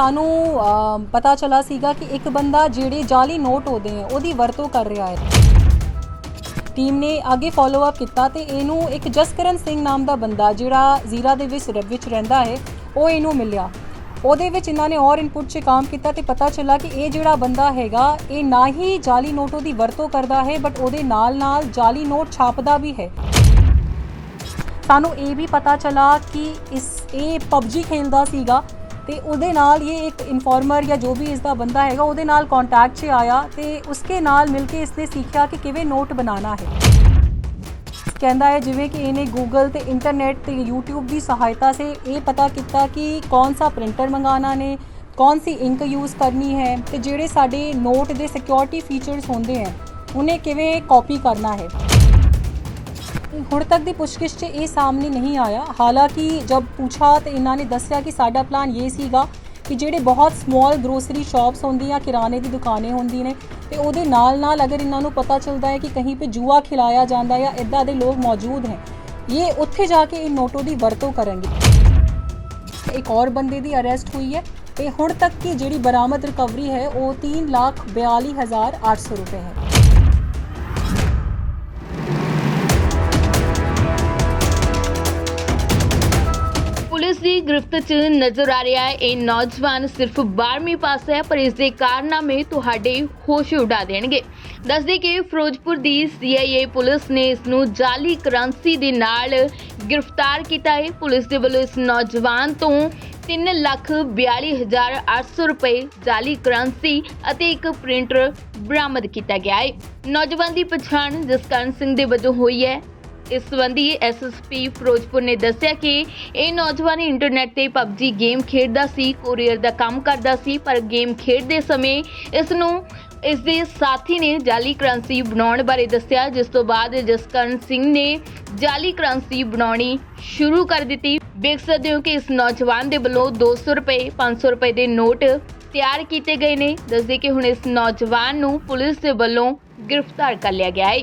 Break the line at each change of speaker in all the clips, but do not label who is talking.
ਸਾਨੂੰ ਪਤਾ ਚਲਾ ਸੀਗਾ ਕਿ ਇੱਕ ਬੰਦਾ ਜਿਹੜੇ ਜਾਲੀ ਨੋਟ ਹੁੰਦੇ ਆ, ਉਹਦੀ ਵਰਤੋਂ ਕਰ ਰਿਹਾ ਹੈ। ਟੀਮ ਨੇ ਅੱਗੇ ਫਾਲੋ ਅਪ ਕੀਤਾ ਤੇ ਇਹਨੂੰ ਇੱਕ ਜਸਕਰਨ ਸਿੰਘ ਨਾਮ ਦਾ ਬੰਦਾ, ਜਿਹੜਾ ਜ਼ੀਰਾ ਦੇ ਵਿੱਚ ਵਿੱਚ ਰਹਿੰਦਾ ਹੈ, ਉਹ ਇਹਨੂੰ ਮਿਲਿਆ। ਉਹਦੇ ਵਿੱਚ ਇਹਨਾਂ ਨੇ ਔਰ ਇਨਪੁਟ 'ਚ ਕੰਮ ਕੀਤਾ ਤੇ ਪਤਾ ਚੱਲਾ ਕਿ ਇਹ ਜਿਹੜਾ ਬੰਦਾ ਹੈਗਾ, ਇਹ ਨਾ ਹੀ ਜਾਲੀ ਨੋਟੋ ਦੀ ਵਰਤੋਂ ਕਰਦਾ ਹੈ ਬਟ ਉਹਦੇ ਨਾਲ ਨਾਲ ਜਾਲੀ ਨੋਟ ਛਾਪਦਾ ਵੀ ਹੈ। ਸਾਨੂੰ ਇਹ ਵੀ ਪਤਾ ਚਲਾ ਕਿ ਇਸ, ਇਹ ਪਬਜੀ ਖੇਲਦਾ ਸੀਗਾ। ਤੇ ਉਹਦੇ ਨਾਲ ਇਹ ਇੱਕ ਇਨਫਾਰਮਰ ਜਾਂ ਜੋ ਵੀ ਇਸ ਦਾ ਬੰਦਾ ਹੈਗਾ, ਉਹਦੇ ਨਾਲ ਕੰਟੈਕਟ 'ਚ ਆਇਆ ਤੇ ਉਸਕੇ ਨਾਲ ਮਿਲ ਕੇ ਇਸਨੇ ਸਿੱਖਿਆ ਕਿ ਕਿਵੇਂ ਨੋਟ ਬਣਾਉਣਾ ਹੈ। ਕਹਿੰਦਾ ਹੈ ਜਿਵੇਂ ਕਿ ਇਹਨੇ ਗੂਗਲ ਤੇ ਇੰਟਰਨੈਟ ਤੇ YouTube ਦੀ ਸਹਾਇਤਾ ਸੇ ਇਹ ਪਤਾ ਕੀਤਾ ਕਿ ਕੌਣ ਸਾ ਪ੍ਰਿੰਟਰ ਮੰਗਾਣਾ ਨੇ, ਕੌਣ ਸੀ ਇੰਕ ਯੂਜ਼ ਕਰਨੀ ਹੈ ਤੇ ਜਿਹੜੇ ਸਾਡੇ ਨੋਟ ਦੇ ਸਿਕਿਉਰਿਟੀ ਫੀਚਰਸ ਹੁੰਦੇ ਹੈ, ਉਹਨੇ ਕਿਵੇਂ ਕਾਪੀ ਕਰਨਾ ਹੈ। ਹੁਣ ਤੱਕ ਦੀ ਪੁੱਛਗਿੱਛ 'ਚ ਇਹ ਸਾਹਮਣੇ ਨਹੀਂ ਆਇਆ। ਹਾਲਾਂਕਿ ਜਦ ਪੁੱਛਾ ਤੇ ਇਹਨਾਂ ਨੇ ਦੱਸਿਆ ਕਿ ਸਾਡਾ ਪਲਾਨ ਇਹ ਸੀਗਾ ਕਿ ਜਿਹੜੇ ਬਹੁਤ ਸਮਾਲ ਗਰੋਸਰੀ ਸ਼ਾਪਸ ਹੁੰਦੀਆਂ, ਕਿਰਾਣੇ ਦੀ ਦੁਕਾਨਾਂ ਹੁੰਦੀਆਂ ਨੇ ਤੇ ਉਹਦੇ ਨਾਲ ਨਾਲ ਅਗਰ ਇਹਨਾਂ ਨੂੰ ਪਤਾ ਚੱਲਦਾ ਹੈ ਕਿ ਕਹੀਂ ਪੇ ਜੂਆ ਖਿਲਾਇਆ ਜਾਂਦਾ ਜਾਂ ਇਦਾਂ ਦੇ ਲੋਕ ਮੌਜੂਦ ਹੈ, ਇਹ ਉੱਥੇ ਜਾ ਕੇ ਇਹ ਨੋਟੋ ਦੀ ਵਰਤੋਂ ਕਰਨਗੇ। ਇੱਕ ਹੋਰ ਬੰਦੇ ਦੀ ਅਰੈਸਟ ਹੋਈ ਹੈ ਤੇ ਹੁਣ ਤੱਕ ਦੀ ਜਿਹੜੀ ਬਰਾਮਦ ਰਿਕਵਰੀ ਹੈ, ਉਹ 3 ਲੱਖ 42800 ਰੁਪਏ ਹੈ।
ਪੁਲਿਸ ਦੀ ਗ੍ਰਿਫਤ 'ਚ ਨਜ਼ਰ ਆ ਰਿਹਾ ਹੈ, ਇਹ ਨੌਜਵਾਨ ਸਿਰਫ 12ਵੀਂ ਪਾਸ ਹੈ, ਪਰ ਇਸ ਦੇ ਕਾਰਨਾਮੇ ਤੁਹਾਡੇ ਹੋਸ਼ ਉਡਾ ਦੇਣਗੇ। ਦੱਸਦੇ ਕਿ ਫਿਰੋਜ਼ਪੁਰ ਦੀ CIA ਪੁਲਿਸ ਨੇ ਇਸ ਨੂੰ ਜਾਲੀ ਕਰੰਸੀ ਦੇ ਨਾਲ ਗ੍ਰਿਫਤਾਰ ਕੀਤਾ ਹੈ। ਪੁਲਿਸ ਦੇ ਵੱਲੋਂ ਇਸ ਨੌਜਵਾਨ ਤੋਂ 342800 ਰੁਪਏ ਜਾਲੀ ਕਰੰਸੀ ਅਤੇ ਇੱਕ ਪ੍ਰਿੰਟਰ ਬਰਾਮਦ ਕੀਤਾ ਗਿਆ ਹੈ। ਨੌਜਵਾਨ ਦੀ ਪਛਾਣ ਜਸਕਰਨ ਸਿੰਘ ਦੇ ਵਜੋਂ ਹੋਈ ਹੈ। ਇਸ ਸੰਬੰਧੀ ਐਸਐਸਪੀ ਫਿਰੋਜ਼ਪੁਰ ਨੇ ਦੱਸਿਆ ਕਿ ਇਹ ਨੌਜਵਾਨ ਇੰਟਰਨੈਟ ਤੇ ਪਬਜੀ ਗੇਮ ਖੇਡਦਾ ਸੀ ਕੋਰੀਅਰ ਦਾ ਕੰਮ ਕਰਦਾ ਸੀ, ਪਰ ਗੇਮ ਖੇਡਦੇ ਸਮੇਂ ਇਸ ਨੂੰ ਇਸ ਦੇ ਸਾਥੀ ਨੇ ਜਾਲੀ ਕਰੰਸੀ ਬਣਾਉਣ ਬਾਰੇ ਦੱਸਿਆ, ਜਿਸ ਤੋਂ ਬਾਅਦ ਜਸਕਰਨ ਸਿੰਘ ਨੇ ਜਾਲੀ ਕਰੰਸੀ ਬਣਾਉਣੀ ਸ਼ੁਰੂ ਕਰ ਦਿੱਤੀ। ਵੇਖ ਸਕਦੇ ਹੋ ਕਿ ਇਸ ਨੌਜਵਾਨ ਦੇ ਵੱਲੋਂ 200 ਰੁਪਏ 500 ਰੁਪਏ ਦੇ ਨੋਟ ਤਿਆਰ ਕੀਤੇ ਗਏ ਨੇ। ਦੱਸਦੇ ਕਿ ਹੁਣ ਇਸ ਨੌਜਵਾਨ ਨੂੰ ਪੁਲਿਸ ਦੇ ਵੱਲੋਂ ਗ੍ਰਿਫਤਾਰ ਕਰ ਲਿਆ ਗਿਆ ਹੈ।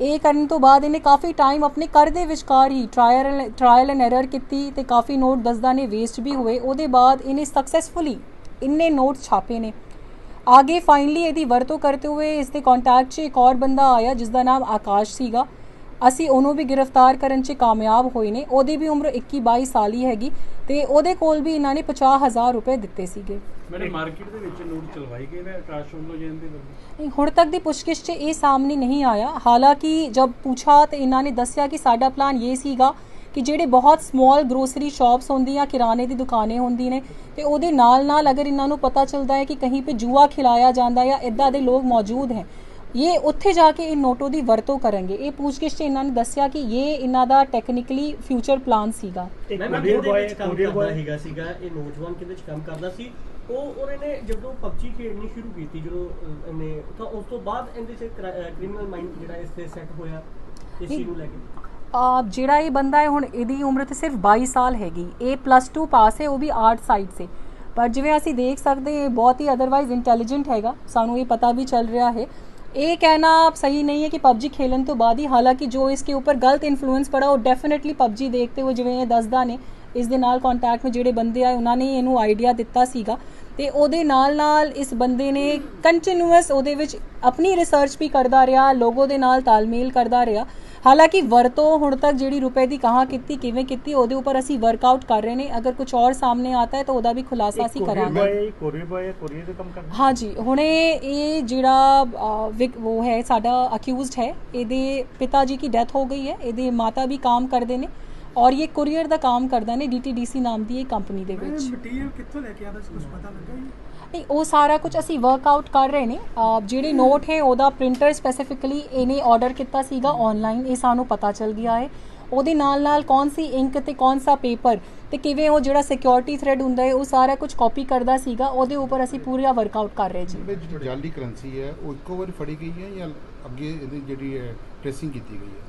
ਇਹ ਕਰਨ ਤੋਂ ਬਾਅਦ ਇਹਨੇ ਕਾਫੀ ਟਾਈਮ ਆਪਣੇ ਕਰ ਦੇ ਵਿਚਕਾਰ ਹੀ ਟ੍ਰਾਇਲ ਟ੍ਰਾਇਲ ਐਂਡ ਐਰਰ ਕੀਤੀ ਤੇ ਕਾਫੀ ਨੋਟ ਦਸਦਾ ਨੇ ਵੇਸਟ ਵੀ ਹੋਏ। ਉਹਦੇ ਬਾਅਦ ਇਹਨੇ ਸਕਸੈਸਫੁਲੀ ਇੰਨੇ ਨੋਟ ਛਾਪੇ ਨੇ। ਆਗੇ ਫਾਈਨਲੀ ਇਹਦੀ ਵਰਤੋਂ ਕਰਦੇ ਹੋਏ ਇਸ ਦੇ ਕੰਟੈਕਟ 'ਚ ਇੱਕ ਹੋਰ ਬੰਦਾ ਆਇਆ ਜਿਸ ਦਾ ਨਾਮ ਆਕਾਸ਼ ਸੀਗਾ। ਅਸੀਂ ਉਹਨੂੰ ਵੀ ਗ੍ਰਿਫਤਾਰ ਕਰਨ 'ਚ ਕਾਮਯਾਬ ਹੋਏ ਨੇ। ਉਹਦੀ ਵੀ ਉਮਰ 21 22 ਸਾਲ ਹੀ ਹੈਗੀ ਤੇ ਉਹਦੇ ਕੋਲ ਵੀ ਇਹਨਾਂ ਨੇ 50000 ਰੁਪਏ ਦਿੱਤੇ ਸੀਗੇ।
ਮੇਰੇ ਮਾਰਕੀਟ ਦੇ ਵਿੱਚ ਨੋਟ ਚਲਵਾਈ ਗਏ ਨੇ ਆਕਾਸ਼ ਵੱਲੋਂ ਜੈਨ ਦੇ ਵੱਲੋਂ
ਨਹੀਂ, ਹੁਣ ਤੱਕ ਦੀ ਪੁੱਛਗਿੱਛ 'ਚ ਇਹ ਸਾਹਮਣੇ ਨਹੀਂ ਆਇਆ। ਹਾਲਾਂਕਿ ਜਦ ਪੁੱਛਾ ਤੇ ਇਹਨਾਂ ਨੇ ਦੱਸਿਆ ਕਿ ਸਾਡਾ ਪਲਾਨ ਇਹ ਸੀਗਾ ਕਿ ਜਿਹੜੇ ਬਹੁਤ ਸਮਾਲ ਗਰੋਸਰੀ ਸ਼ਾਪਸ ਹੁੰਦੀਆਂ ਕਿਰਾਣੇ ਦੀ ਦੁਕਾਨਾਂ ਹੁੰਦੀਆਂ ਨੇ ਤੇ ਉਹਦੇ ਨਾਲ ਨਾਲ ਅਗਰ ਇਹਨਾਂ ਨੂੰ ਪਤਾ ਚੱਲਦਾ ਹੈ ਕਿ ਕਹੀਂ ਤੇ ਜੂਆ ਖਿਲਾਇਆ ਜਾਂਦਾ ਜਾਂ ਇਦਾਂ ਦੇ ਲੋਕ ਮੌਜੂਦ ਹੈ ਇਹ ਉੱਥੇ ਜਾ ਕੇ ਇਹ ਨੋਟੋ ਦੀ ਵਰਤੋਂ ਕਰਨਗੇ। ਇਹ ਪੁੱਛਗਿੱਛ 'ਚ ਇਹਨਾਂ ਨੇ ਦੱਸਿਆ ਕਿ ਇਹ ਇਹਨਾਂ ਦਾ ਟੈਕਨੀਕਲੀ ਫਿਊਚਰ ਪਲਾਨ ਸੀਗਾ।
ਕੋਰੀਅਰ ਬॉय
ਸੀਗਾ ਇਹ ਨੌਜਵਾਨ ਕਿਹਦੇ ਵਿੱਚ ਕੰਮ ਕਰਦਾ ਸੀ? ਉਹ ਉਹਨੇ ਨੇ ਜਦੋਂ ਪਬਜੀ ਖੇਡਣੀ ਸ਼ੁਰੂ ਕੀਤੀ ਜਦੋਂ ਇਹਨੇ ਤਾਂ ਉਸ ਤੋਂ ਬਾਅਦ ਇਹਦੇ ਚ ਕ੍ਰਿਮੀਨਲ ਮਾਈਂਡ ਜਿਹੜਾ ਇਸ ਤੇ ਸੈੱਟ ਹੋਇਆ ਇਸ ਨੂੰ ਲੈ ਕੇ?
ਆ ਜਿਹੜਾ ਇਹ ਬੰਦਾ ਹੈ ਹੁਣ ਇਹਦੀ ਉਮਰ ਤੇ ਸਿਰਫ 22 ਸਾਲ ਹੈਗੀ। ਇਹ ਪਲੱਸ 2 ਪਾਸ ਹੈ ਉਹ ਵੀ ਆਰਟ ਸਾਈਡ ਸੇ ਪਰ ਜਿਵੇਂ ਅਸੀਂ ਦੇਖ ਸਕਦੇ ਇਹ ਬਹੁਤ ਹੀ ਅਦਰਵਾਈਜ਼ ਇੰਟੈਲੀਜੈਂਟ ਹੈਗਾ। ਸਾਨੂੰ ਇਹ ਪਤਾ ਵੀ ਚੱਲ ਰਿਹਾ ਹੈ। ਇਹ ਕਹਿਣਾ ਸਹੀ ਨਹੀਂ ਹੈ ਕਿ ਪਬਜੀ ਖੇਲਣ ਤੋਂ ਬਾਅਦ ਹੀ ਹਾਲਾਂਕਿ ਜੋ ਇਸਕੇ ਉੱਪਰ ਗਲਤ ਇਨਫਲੂਐਂਸ ਪੜਾ ਉਹ ਡੈਫੀਨਿਟਲੀ ਪਬਜੀ ਦੇਖਦੇ ਹੋ ਜਿਵੇਂ ਇਹ ਦੱਸਦਾ ਨੇ ਇਸ ਦੇ ਨਾਲ ਕੰਟੈਕਟ ਵਿੱਚ ਜਿਹੜੇ ਬੰਦੇ ਆਏ ਉਹਨਾਂ ਨੇ ਇਹਨੂੰ ਆਈਡੀਆ ਦਿੱਤਾ ਸੀਗਾ। ਤੇ ਉਹਦੇ ਨਾਲ ਨਾਲ ਇਸ ਬੰਦੇ ਨੇ ਕੰਟੀਨਿਊਅਸ ਉਹਦੇ ਵਿੱਚ ਆਪਣੀ ਰਿਸਰਚ ਵੀ ਕਰਦਾ ਰਿਹਾ ਲੋਗੋ ਦੇ ਨਾਲ ਤਾਲਮੇਲ ਕਰਦਾ ਰਿਹਾ। ਹਾਲਾਂਕਿ ਵਰਤੋਂ ਹੁਣ ਤੱਕ ਜਿਹੜੀ ਰੁਪਏ ਦੀ ਕਹਾਂ ਕੀਤੀ ਕਿਵੇਂ ਕੀਤੀ ਉਹਦੇ ਉੱਪਰ ਅਸੀਂ ਵਰਕਆਊਟ ਕਰ ਰਹੇ ਨੇ। ਅਗਰ ਕੁਝ ਹੋਰ ਸਾਹਮਣੇ ਆਤਾ ਹੈ ਤਾਂ ਉਹਦਾ ਵੀ ਖੁਲਾਸਾ ਅਸੀਂ ਕਰਾਂਗੇ।
ਕੋਰੀਅਰ ਬॉय ਕੋਰੀਅਰ ਦਾ ਕੰਮ ਕਰਦਾ?
ਹਾਂਜੀ ਹੁਣੇ ਇਹ ਜਿਹੜਾ ਉਹ ਹੈ ਸਾਡਾ ਅਕਿਊਜ਼ਡ ਹੈ। ਇਹਦੇ ਪਿਤਾ ਜੀ ਦੀ ਡੈਥ ਹੋ ਗਈ ਹੈ। ਇਹਦੇ ਮਾਤਾ ਵੀ ਕੰਮ ਕਰਦੇ ਨੇ। ਔਰ ਇਹ ਕੁਰੀਅਰ ਦਾ ਕੰਮ ਕਰਦਾ ਨੇ DTDC ਨਾਮ ਦੀ ਇਹ ਕੰਪਨੀ ਦੇ ਵਿੱਚ।
ਮਟੀਰੀਅਲ ਕਿੱਥੋਂ ਲੈ ਕੇ ਆਦਾ ਸੀ ਕੁਝ ਪਤਾ ਲੱਗਾ ਜੀ?
ਨਹੀਂ ਉਹ ਸਾਰਾ ਕੁਝ ਅਸੀਂ ਵਰਕਆਊਟ ਕਰ ਰਹੇ ਨੇ। ਜਿਹੜੇ ਨੋਟ ਹੈ ਉਹਦਾ ਪ੍ਰਿੰਟਰ ਸਪੈਸੀਫਿਕਲੀ ਇਹਨੇ ਆਰਡਰ ਕੀਤਾ ਸੀਗਾ ਆਨਲਾਈਨ ਇਹ ਸਾਨੂੰ ਪਤਾ ਚੱਲ ਗਿਆ ਹੈ। ਉਹਦੇ ਨਾਲ ਨਾਲ ਕੌਣ ਸੀ ਇੰਕ ਤੇ ਕੌਣ ਸਾ ਪੇਪਰ ਤੇ ਕਿਵੇਂ ਉਹ ਜਿਹੜਾ ਸਿਕਿਉਰਿਟੀ ਥ੍ਰੈਡ ਹੁੰਦਾ ਹੈ ਉਹ ਸਾਰਾ ਕੁਝ ਕਾਪੀ ਕਰਦਾ ਸੀਗਾ। ਉਹਦੇ ਉੱਪਰ ਅਸੀਂ ਪੂਰਾ ਵਰਕਆਊਟ ਕਰ ਰਹੇ ਜੀ।
ਇਹ ਜਿਹੜੀ ਜਾਲੀ ਕਰੰਸੀ ਹੈ ਉਹ ਇੱਕੋ ਵਾਰੀ ਫੜੀ ਗਈ ਹੈ ਜਾਂ ਅੱਗੇ ਇਹਦੀ ਜਿਹੜੀ ਹੈ ਟ੍ਰੇਸਿੰਗ ਕੀਤੀ ਗਈ ਹੈ?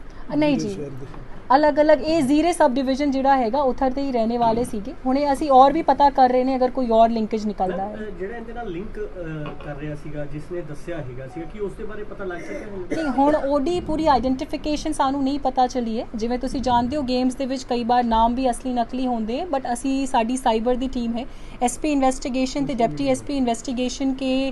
ਨਹੀਂ ਜੀ। ਅਲੱਗ-ਅਲੱਗ ਇਹ ਜ਼ੀਰੇ ਸਬ ਡਿਵੀਜ਼ਨ ਜਿਹੜਾ ਹੈਗਾ ਉਥਰ ਤੇ ਹੀ ਰਹਿਣੇ ਵਾਲੇ ਸੀਗੇ। ਹੁਣੇ ਅਸੀਂ ਔਰ ਵੀ ਪਤਾ ਕਰ ਰਹੇ ਨੇ ਅਗਰ ਕੋਈ ਔਰ ਲਿੰਕੇਜ ਨਿਕਲਦਾ ਹੈ।
ਜਿਹੜਾ ਇਹਦੇ ਨਾਲ ਲਿੰਕ ਕਰ ਰਿਹਾ ਸੀਗਾ ਜਿਸ ਨੇ ਦੱਸਿਆ ਹੈਗਾ ਸੀਗਾ ਕਿ ਉਸ ਦੇ ਬਾਰੇ ਪਤਾ ਲੱਗ ਸਕਿਆ ਹੁਣ?
ਨਹੀਂ ਹੁਣ ਉਹਦੀ ਪੂਰੀ ਆਇਡੈਂਟੀਫਿਕੇਸ਼ਨ ਸਾਨੂੰ ਨਹੀਂ ਪਤਾ ਚੱਲੀ ਹੈ ਜਿਵੇਂ ਤੁਸੀਂ ਜਾਣਦੇ ਹੋ ਗੇਮਸ ਦੇ ਵਿੱਚ ਕਈ ਵਾਰ ਨਾਮ ਵੀ ਅਸਲੀ ਨਕਲੀ ਹੁੰਦੇ ਬਟ ਅਸੀਂ ਸਾਡੀ ਸਾਈਬਰ ਦੀ ਟੀਮ ਹੈ। ਐਸਪੀ ਇਨਵੈਸਟੀਗੇਸ਼ਨ ਤੇ ਡਿਪਟੀ ਐਸਪੀ ਇਨਵੈਸਟੀਗੇਸ਼ਨ ਕੇ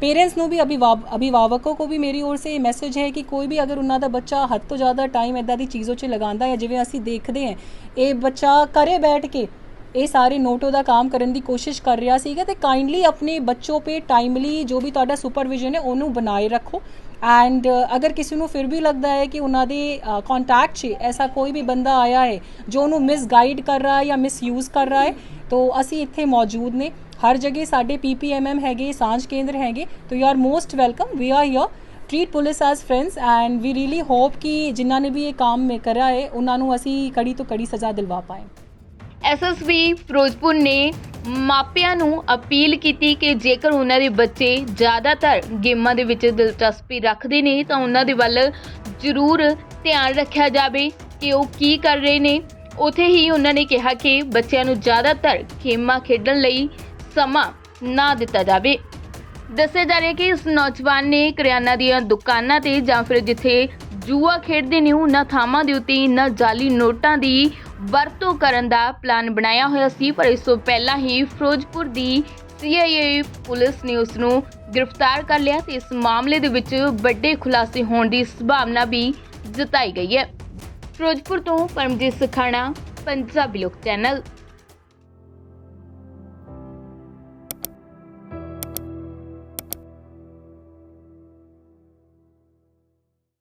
ਪੇਰੈਂਟਸ ਨੂੰ ਵੀ ਅਭਿਵਾਵਕੋ ਕੋ ਵੀ ਮੇਰੀ ਔਰ ਸੇ ਇਹ ਮੈਸੇਜ ਹੈ ਕਿ ਕੋਈ ਵੀ ਅਗਰ ਉਹਨਾਂ ਦਾ ਬੱਚਾ ਹੱਦ ਤੋਂ ਜ਼ਿਆਦਾ ਟਾਈਮ ਇਦਾਂ ਦੀ ਚੀਜ਼ੋਂ 'ਚ ਲਗਾਉਂਦਾ ਹੈ, ਜਿਵੇਂ ਅਸੀਂ ਦੇਖਦੇ ਹਾਂ, ਇਹ ਬੱਚਾ ਕਰੇ ਬੈਠ ਕੇ ਇਹ ਸਾਰੇ ਨੋਟੋ ਦਾ ਕੰਮ ਕਰਨ ਦੀ ਕੋਸ਼ਿਸ਼ ਕਰ ਰਿਹਾ ਸੀਗਾ ਤੇ ਕਾਈਂਡਲੀ ਆਪਣੇ ਬੱਚੋ ਪੇ ਟਾਈਮਲੀ ਜੋ ਵੀ ਤੁਹਾਡਾ ਸੁਪਰਵਿਜ਼ਨ ਹੈ, ਉਹਨੂੰ ਬਣਾਏ ਰੱਖੋ। ਐਂਡ ਅਗਰ ਕਿਸੇ ਨੂੰ ਫਿਰ ਵੀ ਲੱਗਦਾ ਹੈ ਕਿ ਉਹਨਾਂ ਦੇ ਕੰਟੈਕਟ 'ਚ ਐਸਾ ਕੋਈ ਵੀ ਬੰਦਾ ਆਇਆ ਹੈ ਜੋ ਉਹਨੂੰ ਮਿਸਗਾਈਡ ਕਰ ਰਿਹਾ ਹੈ ਜਾਂ ਮਿਸਯੂਜ਼ ਕਰ ਰਿਹਾ ਹੈ ਤੋ ਅਸੀਂ ਇੱਥੇ ਮੌਜੂਦ ਨੇ ਹਰ ਜਗ੍ਹਾ ਸਾਡੇ ਪੀਪੀਐਮਐਮ ਹੈਗੇ ਸਾਂਝ ਕੇਂਦਰ ਹੈਗੇ ਤੋ you are most welcome we are here treat police as friends and we really hope ਕਿ ਜਿਨ੍ਹਾਂ ਨੇ ਵੀ ਇਹ ਕੰਮ ਕਰਿਆ ਹੈ ਉਹਨਾਂ ਨੂੰ ਅਸੀਂ ਕੜੀ ਤੋਂ ਕੜੀ ਸਜ਼ਾ ਦਿਲਵਾ ਪਾਏ
ਐਸਐਸਬੀ ਫਿਰੋਜ਼ਪੁਰ ਨੇ ਮਾਪਿਆਂ ਨੂੰ ਅਪੀਲ ਕੀਤੀ ਕਿ ਜੇਕਰ ਉਹਨਾਂ ਦੇ ਬੱਚੇ ਜ਼ਿਆਦਾਤਰ ਗੇਮਾਂ ਦੇ ਵਿੱਚ ਦਿਲਚਸਪੀ ਰੱਖਦੇ ਨੇ ਤਾਂ ਉਹਨਾਂ ਦੇ ਵੱਲ ਜ਼ਰੂਰ ਧਿਆਨ ਰੱਖਿਆ ਜਾਵੇ ਕਿ ਉਹ ਕੀ ਕਰ ਰਹੇ ਨੇ। ਉਥੇ ਹੀ ਉਹਨਾਂ ਨੇ ਕਿਹਾ ਕਿ ਬੱਚਿਆਂ ਨੂੰ ਜ਼ਿਆਦਾਤਰ ਗੇਮਾਂ ਖੇਡਣ ਲਈ ਸਮਾਂ ਨਾ ਦਿੱਤਾ ਜਾਵੇ। ਦੱਸਿਆ ਜਾ ਰਿਹਾ ਕਿ ਇਸ ਨੌਜਵਾਨ ਨੇ ਕਰਿਆਨਾ ਦੀਆਂ ਦੁਕਾਨਾਂ ਤੇ ਜਾਂ ਫਿਰ ਜਿੱਥੇ ਜੂਆ ਖੇਡਦੇ ਨੇ, ਉਹਨਾਂ ਥਾਵਾਂ ਦੇ ਉੱਤੇ ਇਹਨਾਂ ਜਾਲੀ ਨੋਟਾਂ ਦੀ ਵਰਤੋਂ ਕਰਨ ਦਾ ਪਲਾਨ ਬਣਾਇਆ ਹੋਇਆ ਸੀ, ਪਰ ਇਸ ਤੋਂ ਪਹਿਲਾਂ ਹੀ ਫਿਰੋਜ਼ਪੁਰ ਦੀ ਸੀਆਈਏ ਪੁਲਿਸ ਨੇ ਉਸ ਨੂੰ ਗ੍ਰਿਫਤਾਰ ਕਰ ਲਿਆ ਤੇ ਇਸ ਮਾਮਲੇ ਦੇ ਵਿੱਚ ਵੱਡੇ ਖੁਲਾਸੇ ਹੋਣ ਦੀ ਸੰਭਾਵਨਾ ਵੀ ਜਤਾਈ ਗਈ ਹੈ। ਫਿਰੋਜ਼ਪੁਰ ਤੋਂ ਪਰਮਜੀਤ ਸਖਾਣਾ, ਪੰਜਾਬੀ ਲੋਕ ਚੈਨਲ।